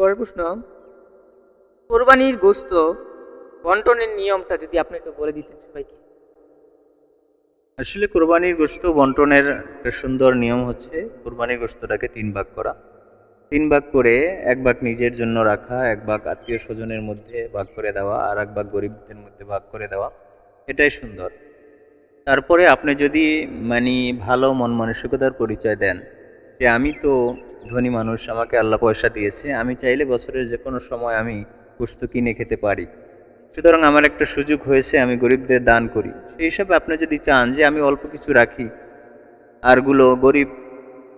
পরের প্রশ্ন, কোরবানির গোস্ত বন্টনের নিয়মটা যদি আপনি একটু বলে দিতেন সবাইকে। আসলে কোরবানির গোস্ত বন্টনের একটা সুন্দর নিয়ম হচ্ছে কোরবানির গোস্তটাকে তিন ভাগ করা। তিন ভাগ করে এক ভাগ নিজের জন্য রাখা, এক ভাগ আত্মীয় স্বজনের মধ্যে ভাগ করে দেওয়া আর এক ভাগ গরিবদের মধ্যে ভাগ করে দেওয়া। এটাই সুন্দর। তারপরে আপনি যদি মানে ভালো মন মানসিকতার পরিচয় দেন যে আমি তো ধনী মানুষ আমাকে আল্লাহ পয়সা দিয়েছে, আমি চাইলে বছরের যে কোনো সময় আমি গোস্ত কিনে খেতে পারি। সুতরাং আমার একটা সুযোগ হয়েছে, আমি গরিবদের দান করি। সেই হিসাবে আপনি যদি চান যে আমি অল্প কিছু রাখি, আরগুলো গরিব,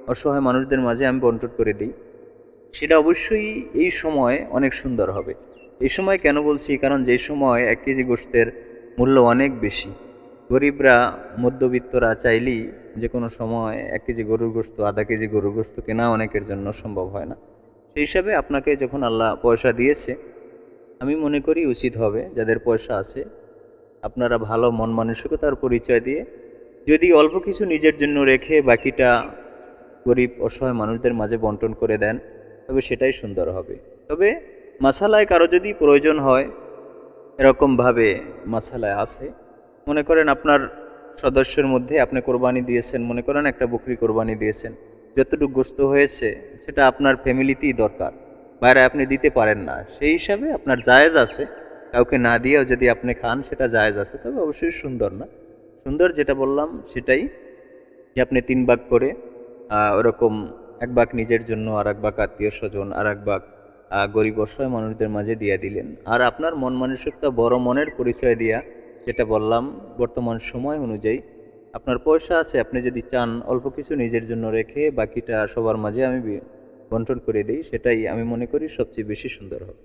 অসহায় মানুষদের মাঝে আমি বন্টন করে দিই, সেটা অবশ্যই এই সময় অনেক সুন্দর হবে। এই সময় কেন বলছি? কারণ যে সময় এক কেজি গোস্তের মূল্য অনেক বেশি। গরিবরা মধ্যবিত্তরা চাইলেই যে কোনো সময় এক কেজি গরুর গোস্ত, আধা কেজি গরুর গোস্ত কেনা অনেকের জন্য সম্ভব হয় না। সেই হিসাবে আপনাকে যখন আল্লাহ পয়সা দিয়েছে, আমি মনে করি উচিত হবে যাদের পয়সা আছে, আপনারা ভালো মন মানসিকতার পরিচয় দিয়ে যদি অল্প কিছু নিজের জন্য রেখে বাকিটা গরিব, অসহায় মানুষদের মাঝে বন্টন করে দেন, তবে সেটাই সুন্দর হবে। তবে মাসালায় কারও যদি প্রয়োজন হয়, এরকমভাবে মাসালায় আছে। মনে করেন আপনার সদস্যের মধ্যে আপনি কোরবানি দিয়েছেন, মনে করেন একটা বকরি কোরবানি দিয়েছেন, যতটুকু গ্রস্ত হয়েছে সেটা আপনার ফ্যামিলিতেই দরকার। বাইরে আপনি দিতে পারেন না। সেই হিসাবে আপনার জায়েজ আছে, কাউকে না দিয়েও যদি আপনি খান সেটা জায়েজ আছে, তবে অবশ্যই সুন্দর না। সুন্দর যেটা বললাম সেটাই যে আপনি তিন ভাগ করে ওরকম এক ভাগ নিজের জন্য আর এক ভাগ আত্মীয় স্বজন আর এক ভাগ গরিব অসহায় মানুষদের মাঝে দিয়ে দিলেন। আর আপনার মন মানসিকতা বড় মনের পরিচয় দিয়া যেটা বললাম, বর্তমান সময় অনুযায়ী আপনার পয়সা আছে, আপনি যদি চান অল্প কিছু নিজের জন্য রেখে বাকিটা সবার মাঝে আমি বন্টন করে দিই, সেটাই আমি মনে করি সবচেয়ে বেশি সুন্দর হবে।